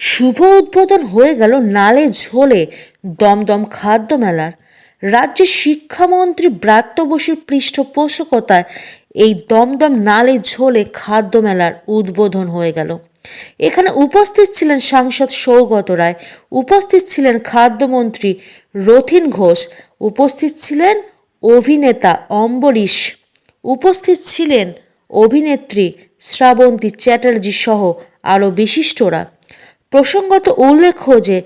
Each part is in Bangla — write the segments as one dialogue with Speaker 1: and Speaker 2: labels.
Speaker 1: শুভ উদ্বোধন হয়ে গেল নালে ঝোলে দমদম খাদ্য মেলার। রাজ্যের শিক্ষামন্ত্রী ব্রাত্য বসুর পৃষ্ঠপোষকতায় এই দমদম নালে ঝোলে খাদ্য মেলার উদ্বোধন হয়ে গেল। এখানে উপস্থিত ছিলেন সাংসদ সৌগত রায়, উপস্থিত ছিলেন খাদ্যমন্ত্রী রথিন ঘোষ, উপস্থিত ছিলেন অভিনেতা অম্বরীশ, উপস্থিত ছিলেন অভিনেত্রী শ্রাবন্তী চ্যাটার্জি সহ আরও বিশিষ্টরা। প্রসঙ্গত উল্লেখ্য যে,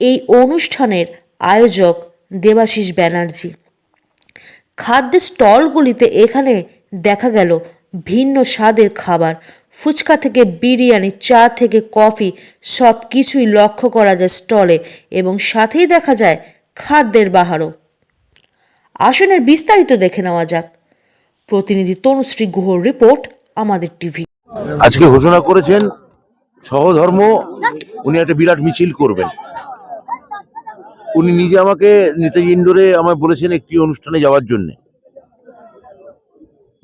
Speaker 1: এই অনুষ্ঠানের আয়োজক দেবাশিস ব্যানার্জি। খাদ্যের স্টলগুলিতে এখানে দেখা গেল ভিন্ন স্বাদের খাবার। ফুচকা থেকে বিরিয়ানি, চা থেকে কফি সব কিছুই লক্ষ্য করা যায় স্টলে এবং সাথেই দেখা যায় খাদ্যের বাহারও। আসনের বিস্তারিত দেখে নেওয়া যাক। প্রতিনিধি তনুশ্রী গুহর রিপোর্ট, আমাদের টিভি।
Speaker 2: আজকে ঘোষণা করেছেন সহধর্ম, উনি একটা বিরাট মিছিল করবেন। উনি নিজে আমাকে, নেতাজি ইন্ডোরে আমায় বলেছেন একটি অনুষ্ঠানে যাওয়ার জন্য।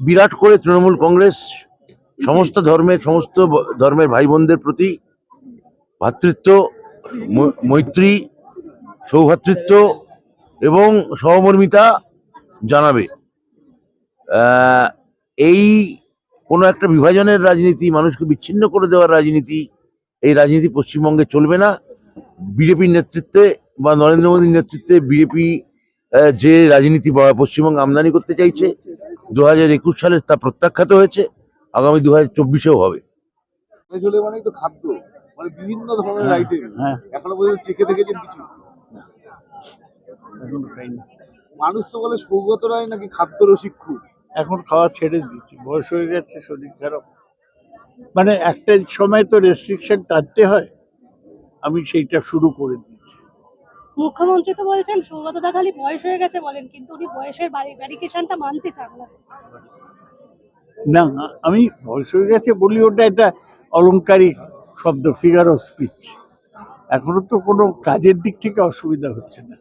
Speaker 2: বিরাট করে তৃণমূল কংগ্রেস, সমস্ত ধর্মের সমস্ত ধর্মের ভাই বোনদের প্রতি ভ্রাতৃত্ব ম- মৈত্রী, সৌভাতৃত্ব এবং সহমর্মিতা জানাবে। এই কোনো একটা বিভাজনের রাজনীতি মানুষকে বিচ্ছিন্ন করে দেওয়ার রাজনীতি এই রাজনীতি পশ্চিমবঙ্গে চলবে না। বিজেপির নেতৃত্বে বা নরেন্দ্র মোদীর নেতৃত্বে বিজেপি যে রাজনীতি পশ্চিমবঙ্গে আমদানি করতে চাইছে দু হাজার একুশ সালে তা প্রত্যাখ্যাত হয়েছে আগামী দু হাজার চব্বিশেও হবে।
Speaker 3: তো খাদ্য মানে বিভিন্ন ধরনের আইটেম
Speaker 2: হ্যাঁ।
Speaker 3: এখনও পর্যন্ত চেখে দেখেছেন কিছু। মানুষ তো বলে সৌগত রায় নাকি খাদ্য রসিক খুব।
Speaker 4: এখন খাওয়া ছেড়ে দিচ্ছি বয়স হয়ে গেছে শরীর খারাপ। মানে একটা সময় তো রেস্ট্রিকশন টানতে হয় আমি সেইটা শুরু করে দিয়েছি।
Speaker 5: মুখ্যমন্ত্রী তো বলছেন সৌগতদা খালি বয়স হয়ে গেছে বলেন কিন্তু উনি বয়সের ব্যারিকেশনটা মানতে চান না।
Speaker 4: না আমি বয়স হয়ে গেছে বলি ওটা একটা অলংকারিক শব্দ ফিগার অফ স্পিচ এখনও তো কোনো কাজের দিক থেকে অসুবিধা হচ্ছে না।